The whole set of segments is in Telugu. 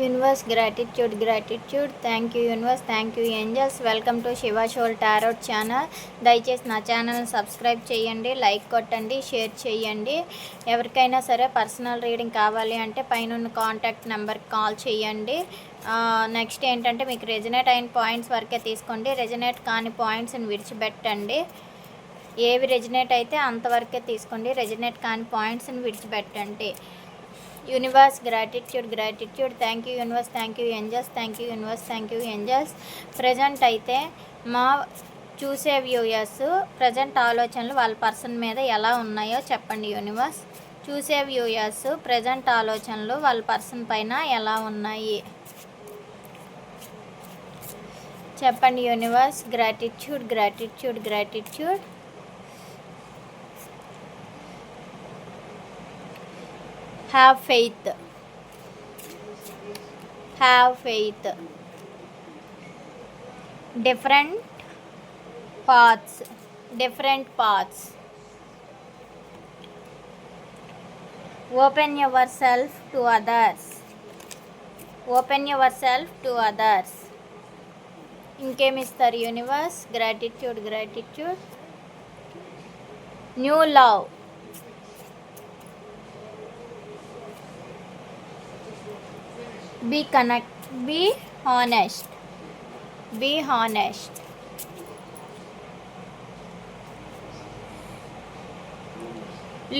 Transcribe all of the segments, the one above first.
Universe gratitude gratitude thank you universe thank you angels welcome to Shiva shawl tarot channel దయచేసి నా ఛానల్ సబ్స్క్రైబ్ చేయండి లైక్ కొట్టండి షేర్ చేయండి ఎవరికైనా సరే పర్సనల్ రీడింగ్ కావాలి అంటే పైన కాంటాక్ట్ నెంబర్కి కాల్ చేయండి నెక్స్ట్ ఏంటంటే మీకు రెజినేట్ అయిన పాయింట్స్ వరకే తీసుకోండి రెజినేట్ కాని పాయింట్స్ని విడిచిపెట్టండి ఏవి రెజినేట్ అయితే అంతవరకే తీసుకోండి రెజినేట్ కాని పాయింట్స్ని విడిచిపెట్టండి universe gratitude gratitude thank you universe thank you angels thank you universe thank you angels present అయితే మా చూసే వ్యూయర్స్ ప్రజెంట్ ఆలోచనలు వాళ్ళ పర్సన్ మీద ఎలా ఉన్నాయో చెప్పండి యూనివర్స్ చూసే వ్యూయర్స్ ప్రజెంట్ ఆలోచనలు వాళ్ళ పర్సన్ పైన ఎలా ఉన్నాయి చెప్పండి universe gratitude gratitude gratitude Have faith. Have faith. Different paths. Different paths. Open yourself to others. Open yourself to others. Inkem is the universe. Gratitude. New love. be connect be honest be honest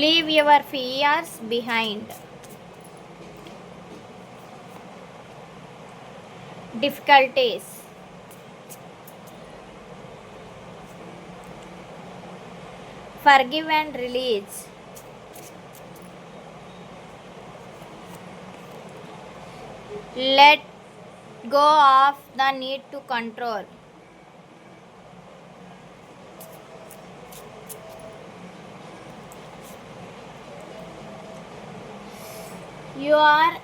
leave your fears behind difficulties forgive and release let go of the need to control you are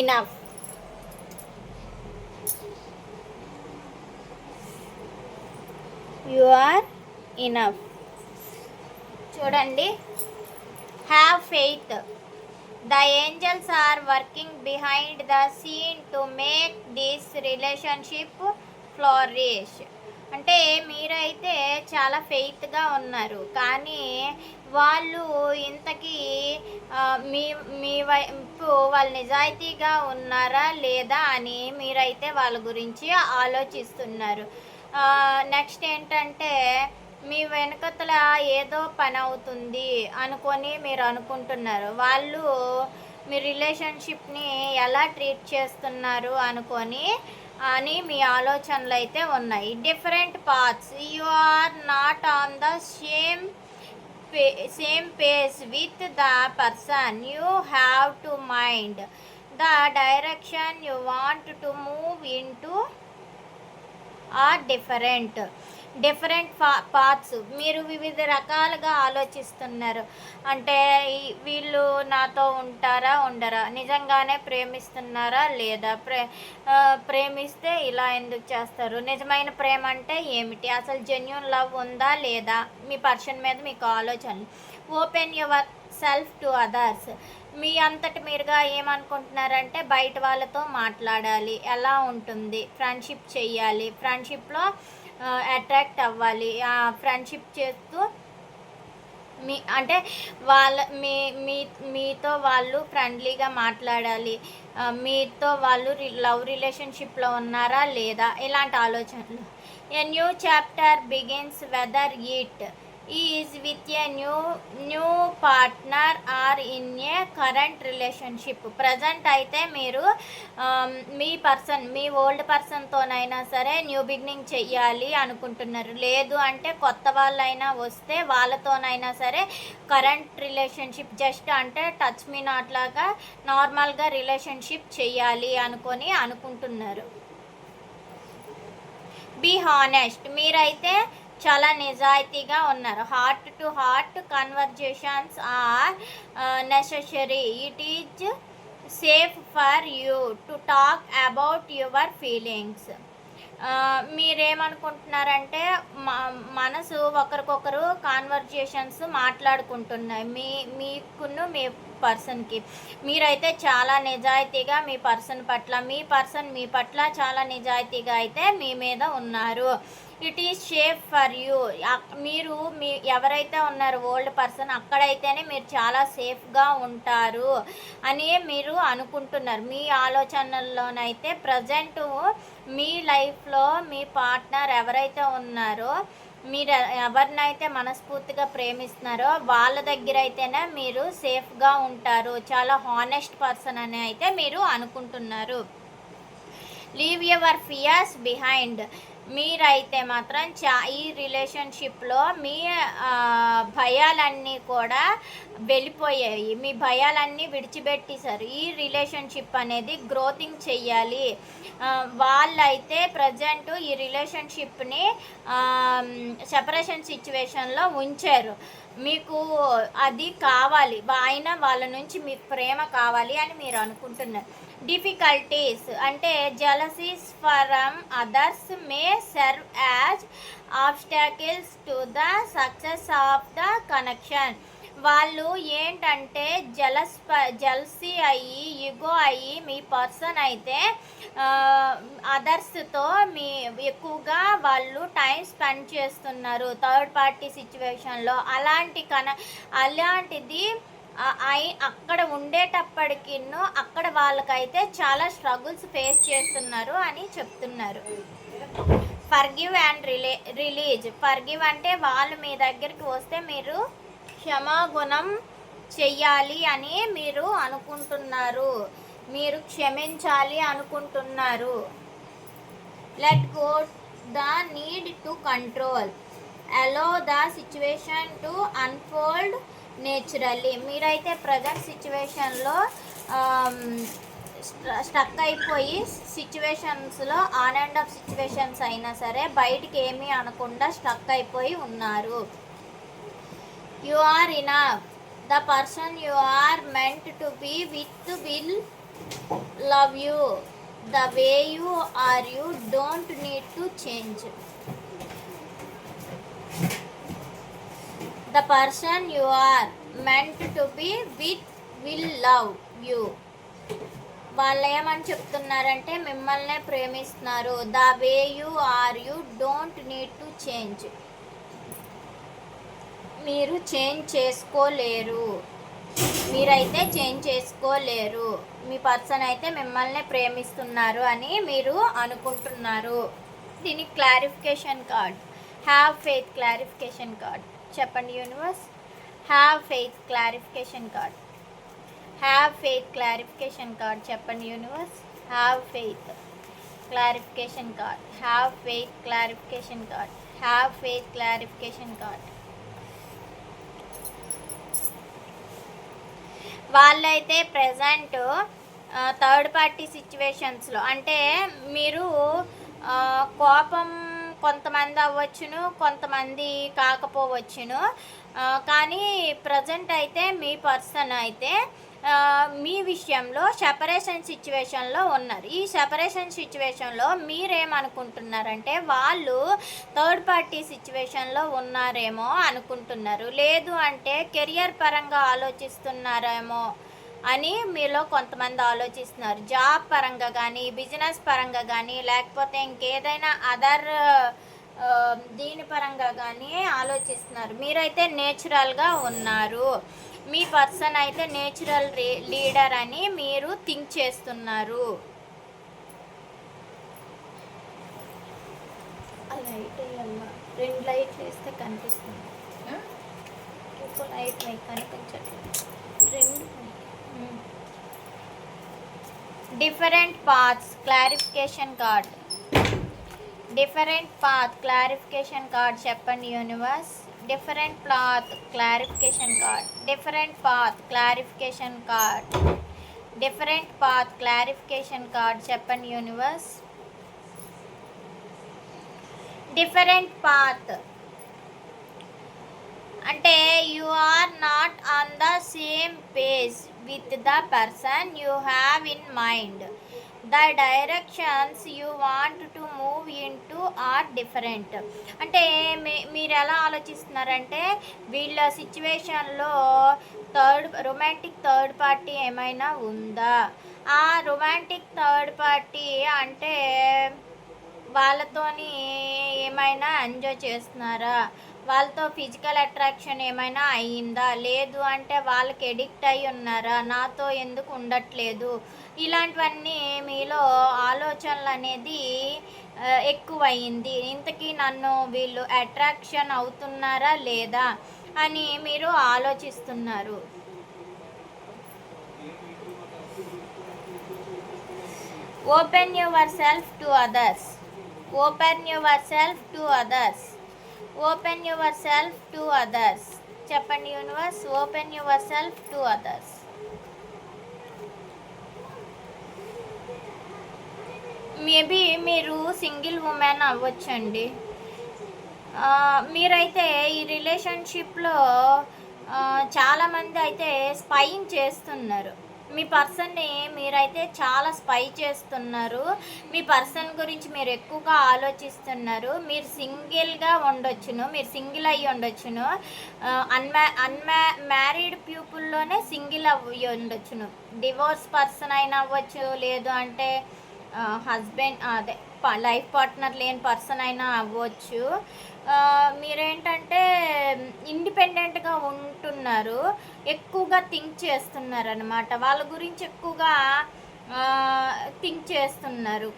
enough you are enough చూడండి have faith the angels are working behind the scene to make this relationship flourish. అంటే మీరైతే చాలా ఫెయిత్గా ఉన్నారు కానీ వాళ్ళు ఇంతకీ మీ మీ వైపు వాళ్ళు నిజాయితీగా ఉన్నారా లేదా అని మీరైతే వాళ్ళ గురించి ఆలోచిస్తున్నారు నెక్స్ట్ ఏంటంటే మీ వెనకతల ఏదో పని అవుతుంది అనుకొని మీరు అనుకుంటున్నారు వాళ్ళు మీ రిలేషన్షిప్ని ఎలా ట్రీట్ చేస్తున్నారు అనుకొని అని మీ ఆలోచనలు అయితే ఉన్నాయి different parts you are not on the same pay same pace with the person you have to mind the direction you want to move into are different different parts మీరు వివిధ రకాలుగా ఆలోచిస్తున్నారు అంటే వీళ్ళు నాతో ఉంటారా ఉండరా నిజంగానే ప్రేమిస్తున్నారా లేదా ప్రే ప్రేమిస్తే ఇలా ఎందుకు చేస్తారు నిజమైన ప్రేమ అంటే ఏమిటి అసలు జెన్యున్ లవ్ ఉందా లేదా మీ పర్సన్ మీద మీకు ఆలోచన open yourself to others మీ అంతటి మీరుగా ఏమనుకుంటున్నారంటే బయట వాళ్ళతో మాట్లాడాలి ఎలా ఉంటుంది ఫ్రెండ్షిప్ చేయాలి ఫ్రెండ్షిప్లో అట్రాక్ట్ అవ్వాలి ఫ్రెండ్షిప్ చేస్తూ మీ అంటే వాళ్ళ మీ మీ మీతో వాళ్ళు ఫ్రెండ్లీగా మాట్లాడాలి మీతో వాళ్ళు లవ్ రిలేషన్షిప్లో ఉన్నారా లేదా ఇలాంటి ఆలోచనలు a new chapter begins whether it is with a new new partner or in a current relationship present అయితే మీరు um, మీ పర్సన్ మీ ఓల్డ్ పర్సన్తోనైనా సరే న్యూ బిగినింగ్ చెయ్యాలి అనుకుంటున్నారు లేదు అంటే కొత్త వాళ్ళైనా వస్తే వాళ్ళతోనైనా సరే కరెంట్ రిలేషన్షిప్ జస్ట్ అంటే టచ్ మీ నాట్ లాగా నార్మల్గా రిలేషన్షిప్ చెయ్యాలి అనుకొని అనుకుంటున్నారు బీ హానెస్ట్ మీరైతే చాలా నిజాయితీగా ఉన్నారు heart to heart conversations are necessary it is safe for you to talk about your feelings మీరేమనుకుంటున్నారంటే మనసు ఒకరికొకరు కాన్వర్జేషన్స్ మాట్లాడుకుంటున్నాయి మీ మీకును మీ పర్సన్కి మీరైతే చాలా నిజాయితీగా మీ పర్సన్ పట్ల మీ పర్సన్ మీ పట్ల చాలా నిజాయితీగా అయితే మీ మీద ఉన్నారు it is shape for you మీరు మీ ఎవరైతే ఉన్నారు ఓల్డ్ పర్సన్ అక్కడైతేనే మీరు చాలా సేఫ్గా ఉంటారు అని మీరు అనుకుంటున్నారు మీ ఆలోచనల్లోనైతే ప్రజెంట్ మీ లైఫ్లో మీ పార్ట్నర్ ఎవరైతే ఉన్నారో మీరు ఎవరినైతే మనస్ఫూర్తిగా ప్రేమిస్తున్నారో వాళ్ళ దగ్గర అయితేనే మీరు సేఫ్గా ఉంటారు చాలా హానెస్ట్ పర్సన్ అని అయితే మీరు అనుకుంటున్నారు లీవ్ యువర్ ఫియర్స్ బిహైండ్ మీరైతే మాత్రం చా ఈ రిలేషన్షిప్లో మీ భయాలన్నీ కూడా వెళ్ళిపోయాయి మీ భయాలన్నీ విడిచిపెట్టేశారు ఈ రిలేషన్షిప్ అనేది గ్రోతింగ్ చెయ్యాలి వాళ్ళైతే ప్రజెంట్ ఈ రిలేషన్షిప్ని సెపరేషన్ సిచ్యువేషన్లో ఉంచారు మీకు అది కావాలి ఆయన వాళ్ళ నుంచి మీకు ప్రేమ కావాలి అని మీరు అనుకుంటున్నారు డిఫికల్టీస్ అంటే jealousies from others may serve as obstacles to the success of the connection వాళ్ళు ఏంటంటే జలస్ జల్సీ అయ్యి యుగో అయ్యి మీ పర్సన్ అయితే అదర్స్తో మీ ఎక్కువగా వాళ్ళు టైం స్పెండ్ చేస్తున్నారు థర్డ్ పార్టీ సిచ్యువేషన్లో అలాంటి కన అలాంటిది అక్కడ ఉండేటప్పటికిన్నో అక్కడ వాళ్ళకైతే చాలా స్ట్రగుల్స్ ఫేస్ చేస్తున్నారు అని చెప్తున్నారు forgive and relay release forgive అంటే వాళ్ళు మీ దగ్గరికి వస్తే మీరు క్షమాగుణం చెయ్యాలి అని మీరు అనుకుంటున్నారు మీరు క్షమించాలి అనుకుంటున్నారు let go the need to control allow the situation to unfold naturally మీరైతే ప్రజెంట్ సిచ్యువేషన్లో స్టక్ అయిపోయి సిచ్యువేషన్స్లో ఆన్ అండ్ ఆఫ్ సిచ్యువేషన్స్ అయినా సరే బయటికి ఏమీ అనకుండా స్టక్ అయిపోయి ఉన్నారు you are in the person you are meant to be with will love you the way you are you don't need to change the person you are meant to be with will love you వాళ్ళు ఏమని చెప్తున్నారంటే మిమ్మల్నే ప్రేమిస్తున్నారు the way you are you don't need to change మీరు చేంజ్ చేసుకోలేరు మీరైతే చేంజ్ చేసుకోలేరు మీ పర్సన్ అయితే మిమ్మల్ని ప్రేమిస్తున్నారు అని మీరు అనుకుంటున్నారు దీనికి clarification card have faith clarification card చెప్పండి universe have faith clarification card have faith clarification card చెప్పండి universe have faith clarification card have faith clarification card have faith clarification card వాళ్ళైతే ప్రజెంట్ థర్డ్ పార్టీ సిచ్యువేషన్స్లో అంటే మీరు కోపం కొంతమంది అవ్వచ్చును కొంతమంది కాకపోవచ్చును కానీ ప్రజెంట్ అయితే మీ పర్సన్ అయితే మీ విషయంలో సెపరేషన్ సిచ్యువేషన్లో ఉన్నారు ఈ సెపరేషన్ సిచ్యువేషన్లో మీరేమనుకుంటున్నారంటే వాళ్ళు థర్డ్ పార్టీ సిచ్యువేషన్లో ఉన్నారేమో అనుకుంటున్నారు లేదు అంటే కెరియర్ పరంగా ఆలోచిస్తున్నారేమో అని మీలో కొంతమంది ఆలోచిస్తున్నారు జాబ్ పరంగా కానీ బిజినెస్ పరంగా కానీ లేకపోతే ఇంకేదైనా అదర్ దీని పరంగా కానీ ఆలోచిస్తున్నారు మీరైతే నేచురల్గా ఉన్నారు మీ పర్సన్ అయితే నేచురల్ లీడర్ అని మీరు థింక్ చేస్తున్నారు లైట్ రెండు లైట్లు వేస్తే కనిపిస్తుంది ఇంకో లైట్ కనిపించట్లేదు రెండు different paths clarification card different path clarification card चपंडी universe different path clarification card different path clarification card different path clarification card चपंडी universe different path అంటే you are not on the same page with the person you have in mind the directions you want to move in to are different అంటే మీరు ఎలా ఆలోచిస్తున్నారంటే వీళ్ళ సిచ్యువేషన్లో థర్డ్ రొమాంటిక్ థర్డ్ పార్టీ ఏమైనా ఉందా ఆ రొమాంటిక్ థర్డ్ పార్టీ అంటే వాళ్ళతోని ఏమైనా ఎంజాయ్ చేస్తున్నారా వాళ్ళతో ఫిజికల్ అట్రాక్షన్ ఏమైనా అయ్యిందా లేదు అంటే వాళ్ళకి ఎడిక్ట్ అయి ఉన్నారా నాతో ఎందుకు ఉండట్లేదు ఇలాంటివన్నీ మీలో ఆలోచనలు అనేది ఎక్కువయింది ఇంతకీ నన్ను వీళ్ళు అట్రాక్షన్ అవుతున్నారా లేదా అని మీరు ఆలోచిస్తున్నారు open yourself to others open yourself to others open yourself to others చెప్పండి universe open yourself to others maybe మీరు సింగిల్ ఉమెన్ అవ్వచ్చండి మీరైతే ఈ రిలేషన్షిప్లో చాలామంది అయితే స్పైయింగ్ చేస్తున్నారు మీ పర్సన్ని మీరైతే చాలా స్పై చేస్తున్నారు మీ పర్సన్ గురించి మీరు ఎక్కువగా ఆలోచిస్తున్నారు మీరు సింగిల్గా ఉండొచ్చును మీరు సింగిల్ అయ్యి ఉండొచ్చును అన్మ్యా అన్మ్యా మ్యారీడ్ పీపుల్లోనే సింగిల్ అయ్యి ఉండొచ్చును డివోర్స్ పర్సన్ అయినా అవ్వచ్చు లేదు అంటే హస్బెండ్ అదే లైఫ్ పార్ట్నర్ లేని పర్సన్ అయినా అవ్వచ్చు మీరేంటంటే ఇండిపెండెంట్గా ఉంటున్నారు ఎక్కువగా థింక్ చేస్తున్నారు అనమాట వాళ్ళ గురించి ఎక్కువగా థింక్ చేస్తున్నారు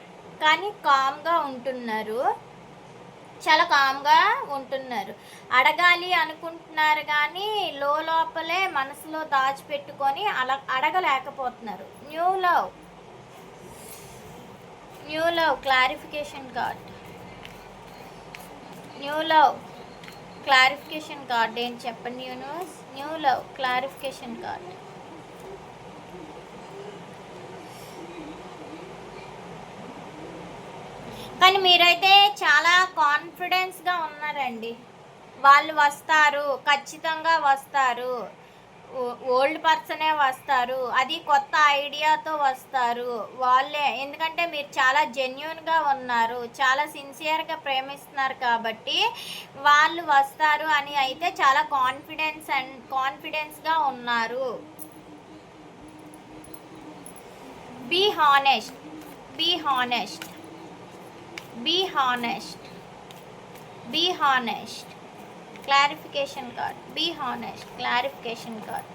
కానీ కామ్గా ఉంటున్నారు చాలా కామ్గా ఉంటున్నారు అడగాలి అనుకుంటున్నారు కానీ లో లోపలే మనసులో దాచిపెట్టుకొని అలా అడగలేకపోతున్నారు new love new love clarification card new love clarification card ఏం చెప్పండి universe new love clarification card కానీ మీరైతే చాలా కాన్ఫిడెన్స్గా ఉన్నారండి వాళ్ళు వస్తారు ఖచ్చితంగా వస్తారు ఓల్డ్ పర్సనే వస్తారు అది కొత్త ఐడియాతో వస్తారు వాళ్ళే ఎందుకంటే మీరు చాలా జెన్యున్గా ఉన్నారు చాలా సిన్సియర్గా ప్రేమిస్తున్నారు కాబట్టి వాళ్ళు వస్తారు అని అయితే చాలా కాన్ఫిడెన్స్ అండ్ కాన్ఫిడెన్స్గా ఉన్నారు be honest be honest be honest be honest clarification card be honest clarification card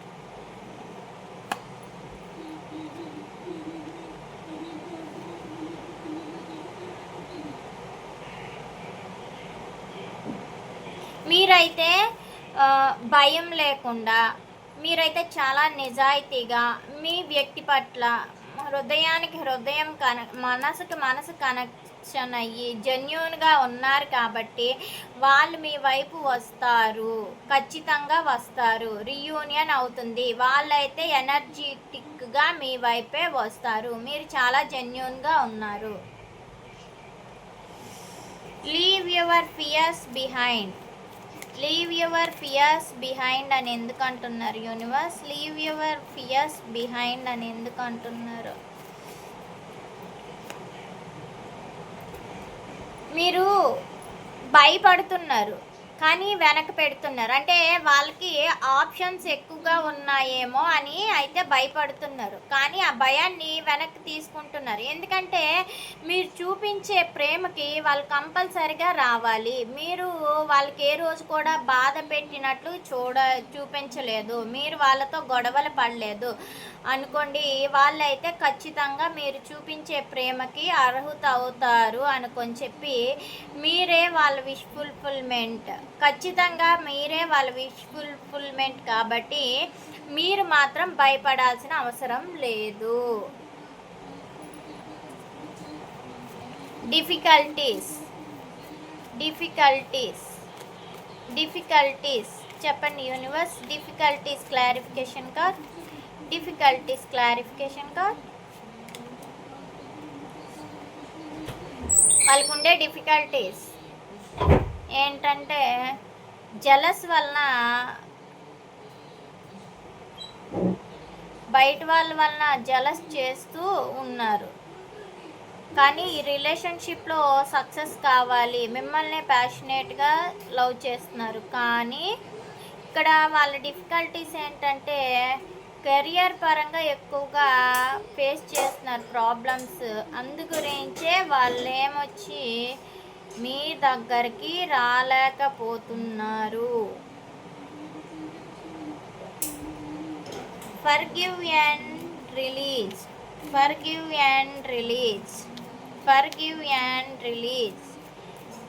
మీరైతే భయం లేకుండా మీరైతే చాలా నిజాయితీగా మీ వ్యక్తి పట్ల హృదయానికి హృదయం కన మనసుకి మనసు కనెక్ట్ కనెక్షన్ అయ్యి జెన్యున్గా ఉన్నారు కాబట్టి వాళ్ళు మీ వైపు వస్తారు ఖచ్చితంగా వస్తారు రీయూనియన్ అవుతుంది వాళ్ళైతే ఎనర్జెటిక్గా మీ వైపే వస్తారు మీరు చాలా జెన్యున్గా ఉన్నారు leave your fears behind leave your fears behind అని ఎందుకు అంటున్నారు universe leave your fears behind అని ఎందుకు అంటున్నారు మీరు భయపడుతున్నారు కానీ వెనక పెడుతున్నారు అంటే వాళ్ళకి ఆప్షన్స్ ఎక్కువగా ఉన్నాయేమో అని అయితే భయపడుతున్నారు కానీ ఆ భయాన్ని వెనక్కి తీసుకుంటున్నారు ఎందుకంటే మీరు చూపించే ప్రేమకి వాళ్ళు కంపల్సరిగా రావాలి మీరు వాళ్ళకి ఏ రోజు కూడా బాధ పెట్టినట్లు చూడ చూపించలేదు మీరు వాళ్ళతో గొడవలు పడలేదు అనుకోండి వాళ్ళైతే ఖచ్చితంగా మీరు చూపించే ప్రేమకి అర్హత అవుతారు అనుకొని చెప్పి మీరే వాళ్ళ విష్ఫుల్ఫుల్మెంట్ ఖచ్చితంగా మీరే వాళ్ళ విష్ ఫుల్ఫుల్మెంట్ కాబట్టి మీరు మాత్రం భయపడాల్సిన అవసరం లేదు డిఫికల్టీస్ డిఫికల్టీస్ డిఫికల్టీస్ చెప్పండి universe difficulties clarification car difficulties clarification car వాళ్ళకుండే difficulties ఏంటంటే జలస్ వలన బయట వాళ్ళ వలన జలస్ చేస్తూ ఉన్నారు కానీ ఈ రిలేషన్షిప్లో సక్సెస్ కావాలి మిమ్మల్ని ప్యాషనేట్గా లవ్ చేస్తున్నారు కానీ ఇక్కడ వాళ్ళ డిఫికల్టీస్ ఏంటంటే కెరియర్ పరంగా ఎక్కువగా ఫేస్ చేస్తున్నారు ప్రాబ్లమ్స్ అందు గురించే వాళ్ళు ఏమొచ్చి మీ దగ్గరికి రాలేకపోతున్నారు forgive and release forgive and release forgive and release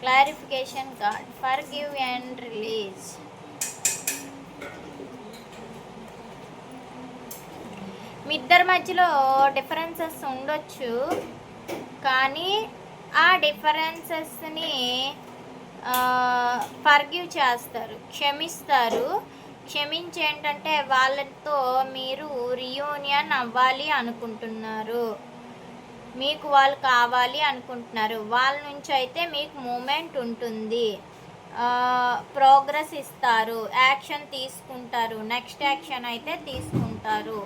clarification card forgive and release మీ ఇద్దరి మధ్యలో డిఫరెన్సెస్ ఉండొచ్చు కానీ ఆ డిఫరెన్సెస్ని ఫర్గ్యూ చేస్తారు క్షమిస్తారు క్షమించి ఏంటంటే వాళ్ళతో మీరు రియూనియన్ అవ్వాలి అనుకుంటున్నారు మీకు వాళ్ళు కావాలి అనుకుంటున్నారు వాళ్ళ నుంచి అయితే మీకు మూమెంట్ ఉంటుంది ప్రోగ్రెస్ ఇస్తారు యాక్షన్ తీసుకుంటారు నెక్స్ట్ యాక్షన్ అయితే తీసుకుంటారు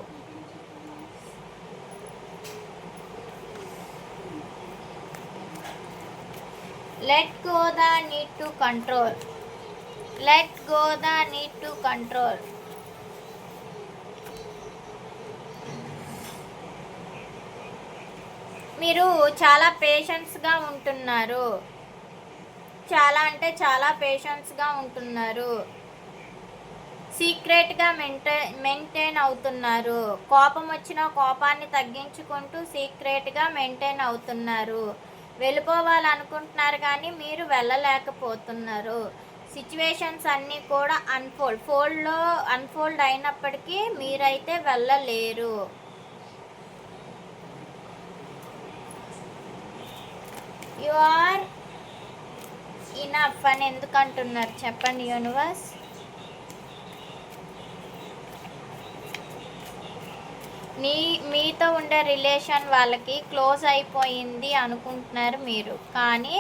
let go the need to control let go the need to control మీరు చాలా పేషెన్స్గా ఉంటున్నారు చాలా అంటే చాలా పేషెన్స్గా ఉంటున్నారు సీక్రెట్గా మెయింటైన్ మెయింటైన్ అవుతున్నారు కోపం వచ్చిన కోపాన్ని తగ్గించుకుంటూ సీక్రెట్గా మెయింటైన్ అవుతున్నారు వెళ్ళిపోవాలనుకుంటున్నారు కానీ మీరు వెళ్ళలేకపోతున్నారు సిచ్యువేషన్స్ అన్నీ కూడా అన్ఫోల్డ్ ఫోల్డ్లో అన్ఫోల్డ్ అయినప్పటికీ మీరైతే వెళ్ళలేరు యు ఆర్ ఇన్ అఫ్ అని ఎందుకంటున్నారు చెప్పండి యూనివర్స్ నీ మీతో ఉండే రిలేషన్ వాళ్ళకి క్లోజ్ అయిపోయింది అనుకుంటున్నారు మీరు కానీ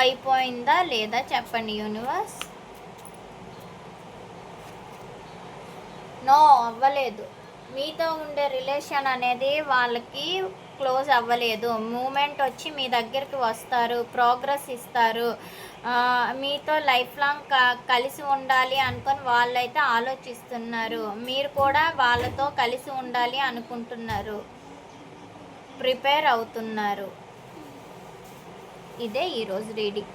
అయిపోయిందా లేదా చెప్పండి యూనివర్స్ నో అవ్వలేదు మీతో ఉండే రిలేషన్ అనేది వాళ్ళకి క్లోజ్ అవ్వలేదు మూమెంట్ వచ్చి మీ దగ్గరికి వస్తారు ప్రోగ్రెస్ ఇస్తారు మీతో లైఫ్ లాంగ్ కలిసి ఉండాలి అనుకొని వాళ్ళైతే ఆలోచిస్తున్నారు మీరు కూడా వాళ్ళతో కలిసి ఉండాలి అనుకుంటున్నారు ప్రిపేర్ అవుతున్నారు ఇదే ఈరోజు రీడింగ్